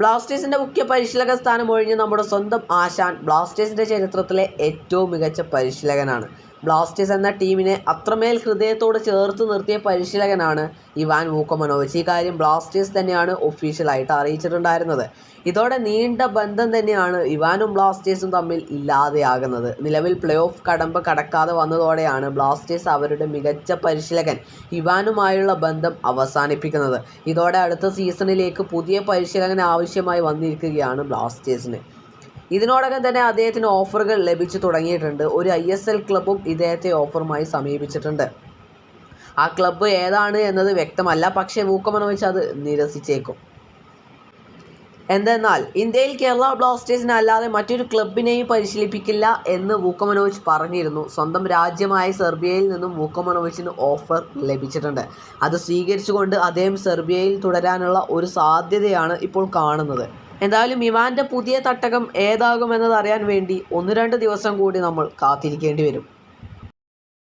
ബ്ലാസ്റ്റേഴ്സിന്റെ മുഖ്യ പരിശീലക സ്ഥാനം ഒഴിഞ്ഞ് നമ്മുടെ സ്വന്തം ആശാൻ ബ്ലാസ്റ്റേഴ്സിന്റെ ചരിത്രത്തിലെ ഏറ്റവും മികച്ച പരിശീലകനാണ്. ബ്ലാസ്റ്റേഴ്സ് എന്ന ടീമിനെ അത്രമേൽ ഹൃദയത്തോട് ചേർത്ത് നിർത്തിയ പരിശീലകനാണ് ഇവാൻ വൂക്കമനോവിച്ച്. ഈ കാര്യം ബ്ലാസ്റ്റേഴ്സ് തന്നെയാണ് ഒഫീഷ്യലായിട്ട് അറിയിച്ചിട്ടുണ്ടായിരുന്നത്. ഇതോടെ നീണ്ട ബന്ധം തന്നെയാണ് ഇവാനും ബ്ലാസ്റ്റേഴ്സും തമ്മിൽ ഇല്ലാതെയാകുന്നത്. നിലവിൽ പ്ലേ ഓഫ് കടമ്പ് കടക്കാതെ വന്നതോടെയാണ് ബ്ലാസ്റ്റേഴ്സ് അവരുടെ മികച്ച പരിശീലകൻ ഇവാനുമായുള്ള ബന്ധം അവസാനിപ്പിക്കുന്നത്. ഇതോടെ അടുത്ത സീസണിലേക്ക് പുതിയ പരിശീലകൻ ആവശ്യമായി വന്നിരിക്കുകയാണ് ബ്ലാസ്റ്റേഴ്സിന് ഇതിനോടകം തന്നെ അദ്ദേഹത്തിന് ഓഫറുകൾ ലഭിച്ചു തുടങ്ങിയിട്ടുണ്ട്. ഒരു ഐ എസ് എൽ ക്ലബും ഇദ്ദേഹത്തെ ഓഫറുമായി സമീപിച്ചിട്ടുണ്ട്. ആ ക്ലബ്ബ് ഏതാണ് എന്നത് വ്യക്തമല്ല. പക്ഷേ മൂക്കമനോവിച്ച് അത് നിരസിച്ചേക്കും. എന്തെന്നാൽ ഇന്ത്യയിൽ കേരള ബ്ലാസ്റ്റേഴ്സിനെ അല്ലാതെ മറ്റൊരു ക്ലബിനെയും പരിശീലിപ്പിക്കില്ല എന്ന് വൂക്കമനോവിച്ച് പറഞ്ഞിരുന്നു. സ്വന്തം രാജ്യമായ സെർബിയയിൽ നിന്നും വൂക്കമനോവിച്ചിന് ഓഫർ ലഭിച്ചിട്ടുണ്ട്. അത് സ്വീകരിച്ചുകൊണ്ട് അദ്ദേഹം സെർബിയയിൽ തുടരാനുള്ള ഒരു സാധ്യതയാണ് ഇപ്പോൾ കാണുന്നത്. എന്തായാലും ഇവാന്റെ പുതിയ തട്ടകം ഏതാകുമെന്നത് അറിയാൻ വേണ്ടി ഒന്ന് രണ്ട് ദിവസം കൂടി നമ്മൾ കാത്തിരിക്കേണ്ടി വരും.